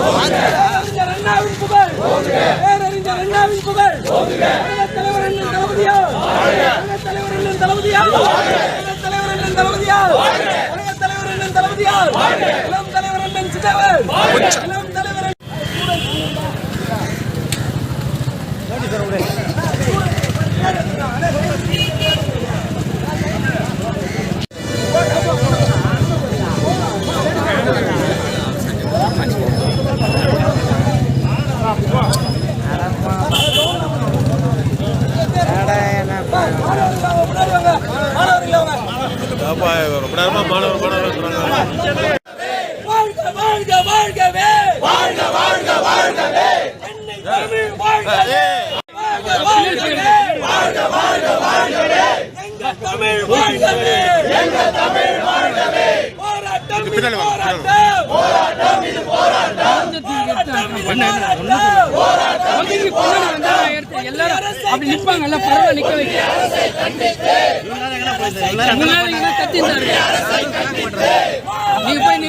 அறிஞர் அண்ணாவின் புகழ் பேரறிஞர் அண்ணாவின் புகழ் உலகத் தலைவர் அண்ணன் தளபதியா உலகத் தலைவர் அண்ணன் தளபதியா உலகத் தலைவர் அண்ணன் தளபதியா தலைவர் அண்ணன் தளபதியா இளம் தலைவர் அண்ணன் சிதவர் இளம் தலைவர் ரொம்ப நேரமா மாணவர் மாணவர் சொல்றாங்க வாழ்க வாழ்கவே வாழ்க வாழ்க வாழ்கவே வாழ்கவே வாழ்க வாழ்க வாழ்கவே தமிழ் வாழ்கவே எங்க தமிழ் வாழ்கவே போராட்டம் போராட்டம் போராட்டம் இது போராட்டம் போராட்டம் போராட்டம் போராட்டம் அப்படி நிற்பாங்கல்ல பரவாயில்ல நிக்க வைக்க. கத்திருந்தாரு. நீங்க போய்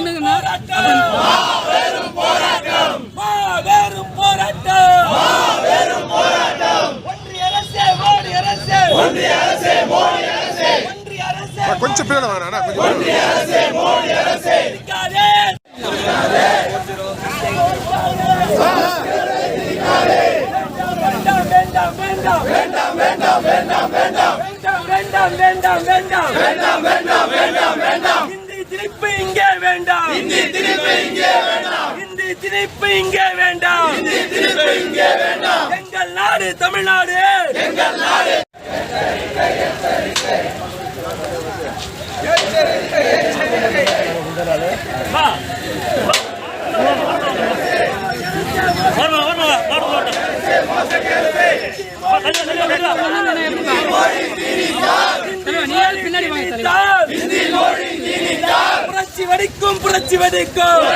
கொஞ்சம் பேர் வாங்க கொஞ்சம் வேண்டாம் வேண்டாம் வேண்டாம் வேண்டாம் வேண்டாம் வேண்டாம் வேண்டாம் வேண்டாம் வேண்டாம் வேண்டாம் வேண்டாம் வேண்டாம் இந்தி திணிப்பு இங்கே வேண்டாம் இந்தி திணிப்பு இங்கே வேண்டாம் இந்தி திணிப்பு இங்கே வேண்டாம் இந்தி திணிப்பு இங்கே வேண்டாம் எங்கள் நாடு தமிழ்நாடு. எங்கள் நாடு வருமா வருமா மாடு மாட்டோம் நீங்க பின்னாடி வாங்க தலைவர். திணித்தால் புரட்சி வெடிக்கும் புரட்சி வெடிக்கும்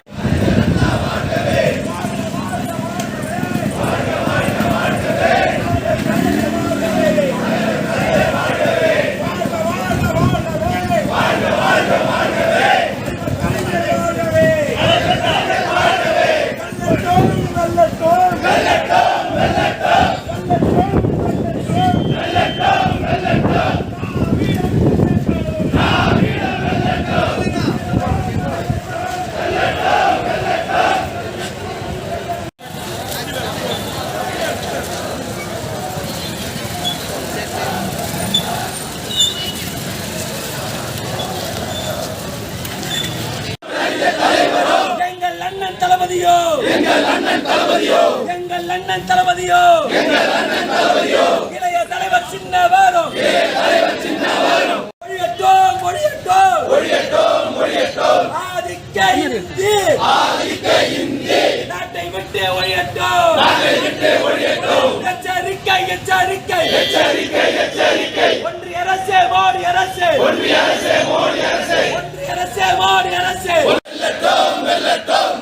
எங்கள் அண்ணன் தளபதியோ? எங்கள் அண்ணன் தளபதியோ? எங்கள் அண்ணன் தளபதியோ? எங்கள் அண்ணன் தளபதியோ? இளைய தலைவர் சின்ன வரும் இளைய தலைவர் சின்ன வரும் ஒழியட்டோம் ஒழியட்டோம். ஒழியட்டோம் ஒழியட்டோம். ஆதிக்க இந்தி. ஆதிக்க இந்தி. நாட்டை விட்டு ஒழியட்டோம். நாட்டை விட்டு ஒழியட்டோம். எச்சரிக்கை எச்சரிக்கை. எச்சரிக்கை எச்சரிக்கை. ஒன்றிய அரசே மோடி அரசே. ஒன்றிய அரசே மோடி அரசே. ஒன்றிய அரசே மோடி அரசே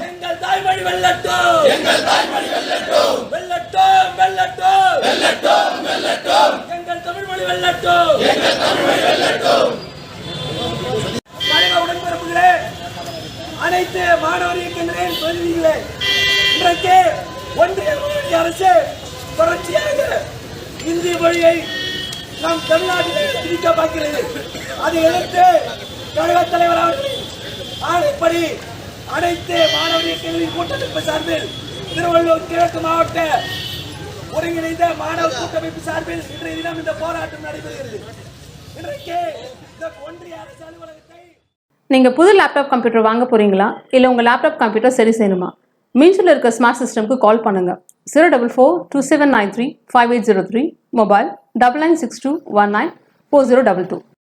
எங்கள் தாய்மொழி வெல்லட்டும் எங்கள் தாய்மொழி வெல்லட்டும் வெல்லட்டும் வெல்லட்டும் வெல்லட்டும் வெல்லட்டும் எங்கள் தமிழ்மொழி வெல்லட்டும். எங்கள் வெல்லட்டும் கழக உடன்பிறப்புகளே அனைத்து மாணவர் இயக்கங்களின் பிரதிநிதிகளே இன்றைக்கு ஒன்றிய அரசு தொடர்ச்சியாக இந்தி மொழியை நம் தமிழ்நாட்டிலே திணிக்க பார்க்கிறது. அதை எதிர்த்து கழக தலைவர் ஆணைப்படி அனைத்து மாணவர் இயக்கங்களின் கூட்டமைப்பு சார்பில் திருவள்ளூர் கிழக்கு மாவட்ட ஒருங்கிணைந்த மாணவர் கூட்டமைப்பு சார்பில் இன்றைய தினம் இந்த போராட்டம் நடைபெறுகிறது. இன்றைக்கு இந்த ஒன்றிய அரசு அலுவலகத்தை நீங்கள் புது லேப்டாப் கம்ப்யூட்டர் வாங்க போகிறீங்களா இல்லை உங்கள் லேப்டாப் கம்ப்யூட்டர் சரி செய்யணுமா? மீன்ஸில் இருக்க ஸ்மார்ட் சிஸ்டம்க்கு கால் பண்ணுங்கள் zero double four two seven nine three five eight zero three mobile double nine six two one nine four zero double two